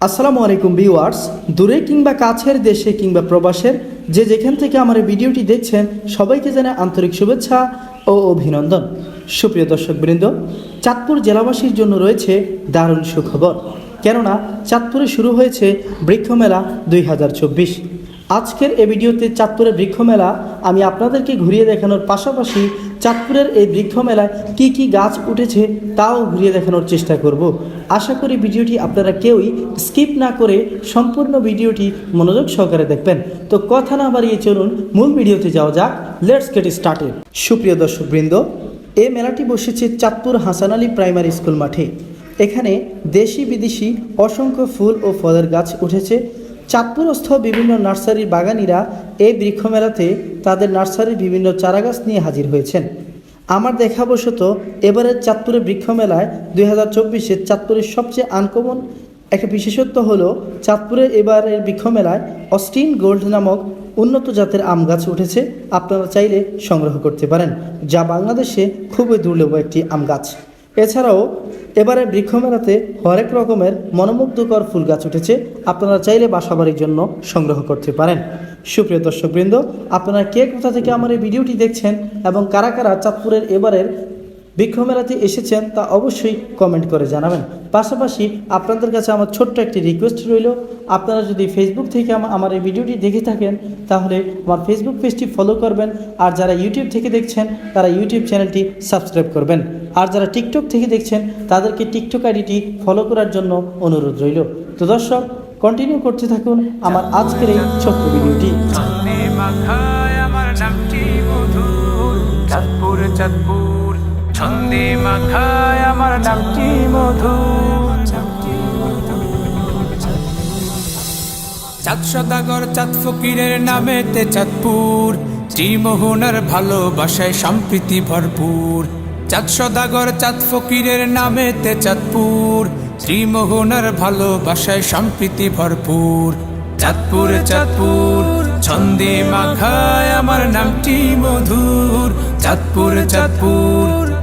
আসসালামু আলাইকুম ভিউয়ার্স, দূরে কিংবা কাছের দেশে কিংবা প্রবাসের যে যেখান থেকে আমার ভিডিওটি দেখছেন, সবাইকে জানাই আন্তরিক শুভেচ্ছা ও অভিনন্দন। সুপ্রিয় দর্শকবৃন্দ, চাঁদপুর জেলাবাসীর জন্য রয়েছে দারুণ সুখবর। কেননা, চাঁদপুরে শুরু হয়েছে বৃক্ষমেলা দুই হাজার চব্বিশ। আজকের এ ভিডিওতে চাঁদপুরের বৃক্ষমেলা আমি আপনাদেরকে ঘুরিয়ে দেখানোর পাশাপাশি চাঁদপুরের এই বৃক্ষ মেলায় কী কী গাছ উঠেছে তাও ঘুরিয়ে দেখানোর চেষ্টা করব। আশা করি ভিডিওটি আপনারা কেউই স্কিপ না করে সম্পূর্ণ ভিডিওটি মনোযোগ সহকারে দেখবেন। তো কথা না বাড়িয়ে চলুন, মূল ভিডিওতে যাওয়া যাক। লেটস গেট স্টার্টেড সুপ্রিয় দর্শকবৃন্দ, এই মেলাটি বসেছে চাঁদপুর হাসান আলী প্রাইমারি স্কুল মাঠে। এখানে দেশি বিদেশি অসংখ্য ফুল ও ফলের গাছ উঠেছে। চাঁদপুরস্থ বিভিন্ন নার্সারির বাগানিরা এই বৃক্ষমেলাতে তাদের নার্সারির বিভিন্ন চারাগাছ নিয়ে হাজির হয়েছেন। আমার দেখা দেখাবশত এবারের চাঁদপুরের বৃক্ষমেলায় দুই হাজার চব্বিশে চাঁদপুরের সবচেয়ে আনকমন একটা বিশেষত্ব হলো চাঁদপুরের এবারের বৃক্ষমেলায় অস্টিন গোল্ড নামক উন্নত জাতের আম গাছ উঠেছে। আপনারা চাইলে সংগ্রহ করতে পারেন, যা বাংলাদেশে খুবই দুর্লভ একটি আম গাছ। এছাড়াও এবারে বৃক্ষমেলাতে হরেক রকমের মনোমুগ্ধকর ফুল গাছ উঠেছে। আপনারা চাইলে বাসাবাড়ির জন্য সংগ্রহ করতে পারেন। সুপ্রিয় দর্শকবৃন্দ, আপনারা কে কোথা থেকে আমার এই ভিডিওটি দেখছেন এবং কারা কারা চাঁদপুরের এবারের বৃক্ষমেলাতে এসেছেন তা অবশ্যই কমেন্ট করে জানাবেন। পাশাপাশি আপনাদের কাছে আমার ছোট্ট একটি রিকোয়েস্ট রইল। আপনারা যদি ফেসবুক থেকে আমার এই ভিডিওটি দেখে থাকেন, তাহলে আমার ফেসবুক পেজটি ফলো করবেন। আর যারা ইউটিউব থেকে দেখছেন, তারা ইউটিউব চ্যানেলটি সাবস্ক্রাইব করবেন। আর যারা টিকটক থেকে দেখছেন, তাদেরকে টিকটক আইডিটি ফলো করার জন্য অনুরোধ রইল। তো দর্শক কন্টিনিউ করতে থাকুন আমার আজকের এই ছোট্ট ভিডিওটি চাঁদপুর চাঁদপুর। ছন্দে মাখায় আমার নামটি মধুর চাঁদ সদাগর, চাঁদ ফকিরের নামেতে চাঁদপুর। ত্রিমোহনার ভালোবাসায় সম্প্রীতি ভরপুর। চাঁদ সদাগর, চাঁদ ফকিরের নামেতে চাঁদপুর। ত্রিমোহনার ভালোবাসায় সম্প্রীতি ভরপুর। চাঁদপুর চাঁদপুর, ছন্দে মাখায় আমার নামটি মধুর। চাঁদপুর চাঁদপুর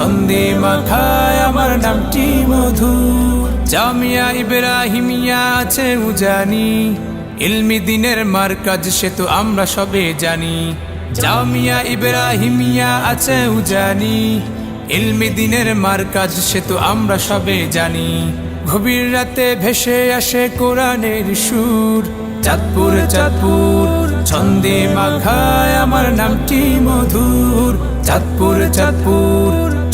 ছন্দে মাখায় আমার নামটি মধুর। জামিয়া ইব্রাহিমিয়া আছে উজানি। ইলমি দিনের মার্কাজ সে তো আমরা সবে জানি। জামিয়া ইব্রাহিমিয়া আছে উজানি। ইলমি দিনের মার্কাজ সে তো আমরা সবে জানি। গভীর রাতে ভেসে আসে কোরআনের সুর। চাঁদপুর চাঁদপুর, ছন্দে মাখায় আমার নামটি মধুর। চাঁদপুর চাঁদপুর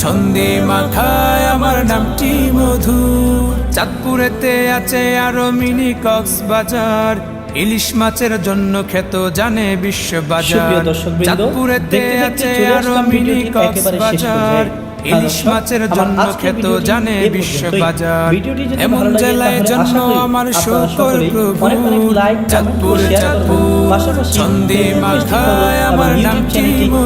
ছন্দে মাখায় আমার নামটি মধু। চাঁদপুরেতে আছে আরও মিনি কক্সবাজার। ইলিশ মাছের জন্য খ্যাত জানে বিশ্ববাজার। চাঁদপুরেতে আছে আরও মিনি কক্সবাজার। ইলিশ মাছের জন্য খ্যাত জানে বিশ্ববাজার। এমন জেলায় জন্য আমার সকল প্রভু। চাঁদপুর চাঁদপুর। ছন্দে মাথায় আমার নামটি